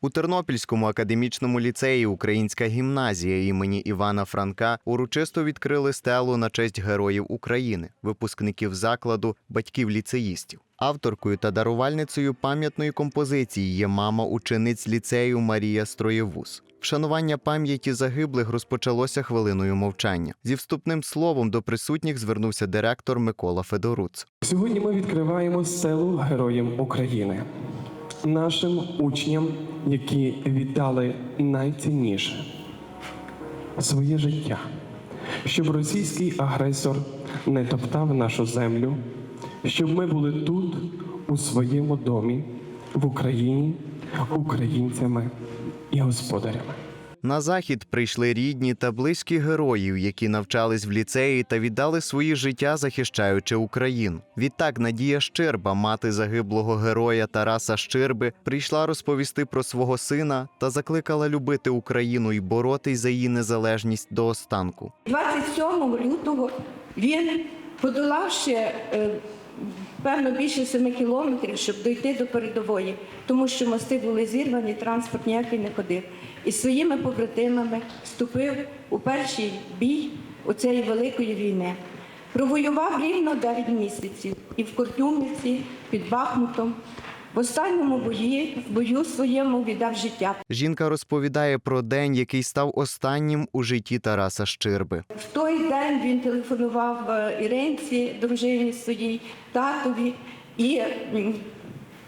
У Тернопільському академічному ліцеї Українська гімназія імені Івана Франка урочисто відкрили стелу на честь героїв України, випускників закладу, батьків ліцеїстів. Авторкою та дарувальницею пам'ятної композиції є мама учениць ліцею Марія Строєвус. Вшанування пам'яті загиблих розпочалося хвилиною мовчання. Зі вступним словом до присутніх звернувся директор Микола Федоруц. Сьогодні ми відкриваємо селу Героям України, нашим учням, які віддали найцінніше своє життя, щоб російський агресор не топтав нашу землю, щоб ми були тут, у своєму домі, в Україні, українцями і господарями. На захід прийшли рідні та близькі героїв, які навчались в ліцеї та віддали свої життя, захищаючи Україну. Відтак Надія Щерба, мати загиблого героя Тараса Щерби, прийшла розповісти про свого сина та закликала любити Україну і боротись за її незалежність до останку. 27 лютого він, подолавши е, певно більше 7 кілометрів, щоб дойти до передової, тому що мости були зірвані, транспорт ніякий не ходив. І своїми побратимами вступив у перший бій у цієї великої війни. Провоював рівно 9 місяців і в Куртюмівці, під Бахмутом. В останньому бої, в бою своєму віддав життя. Жінка розповідає про день, який став останнім у житті Тараса Щерби. В той день він телефонував е, Іринці, дружині своїй, татові, і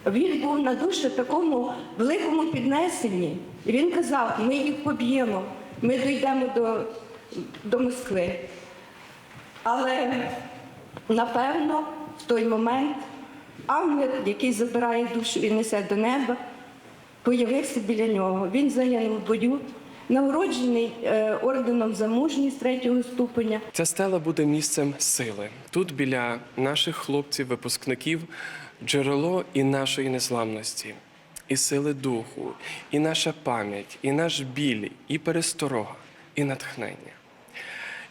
він був на дуже такому великому піднесенні. І Він казав, ми їх поб'ємо, ми дійдемо до, до Москви. Але напевно в той момент ангел, який забирає душу і несе до неба, появився біля нього. Він загинув в бою, нагороджений е, орденом за мужність третього ступеня. Ця стела буде місцем сили. Тут біля наших хлопців, випускників, джерело і нашої незламності, і сили духу, і наша пам'ять, і наш біль, і пересторога, і натхнення.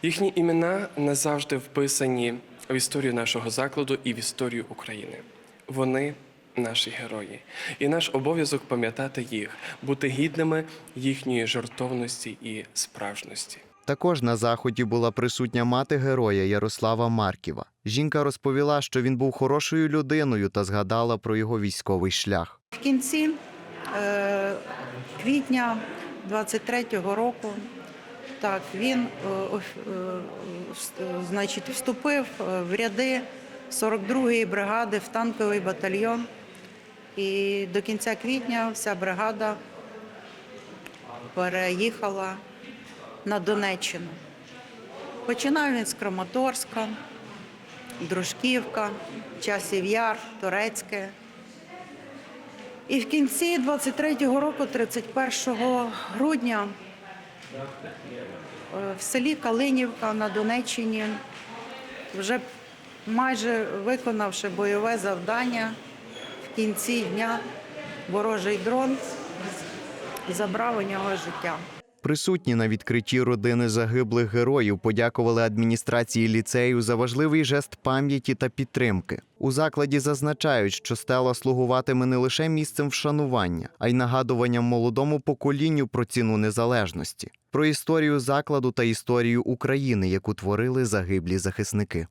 Їхні імена назавжди вписані в історію нашого закладу і в історію України. Вони наші герої, і наш обов'язок пам'ятати їх, бути гідними їхньої жертовності і справжності. Також на заході була присутня мати героя Ярослава Марківа. Жінка розповіла, що він був хорошою людиною та згадала про його військовий шлях. В кінці е, квітня 23-го року так, він е, е, значить, вступив е, в ряди 42-ї бригади в танковий батальйон. І до кінця квітня вся бригада переїхала на Донеччину. Починав він з Краматорська, Дружківка, Часів Яр, Турецьке. І в кінці 23-го року, 31 грудня, е, в селі Калинівка на Донеччині, вже майже виконавши бойове завдання, в кінці дня ворожий дрон забрав у нього життя. Присутні на відкритті родини загиблих героїв подякували адміністрації ліцею за важливий жест пам'яті та підтримки. У закладі зазначають, що стела слугуватиме не лише місцем вшанування, а й нагадуванням молодому поколінню про ціну незалежності, про історію закладу та історію України, яку творили загиблі захисники.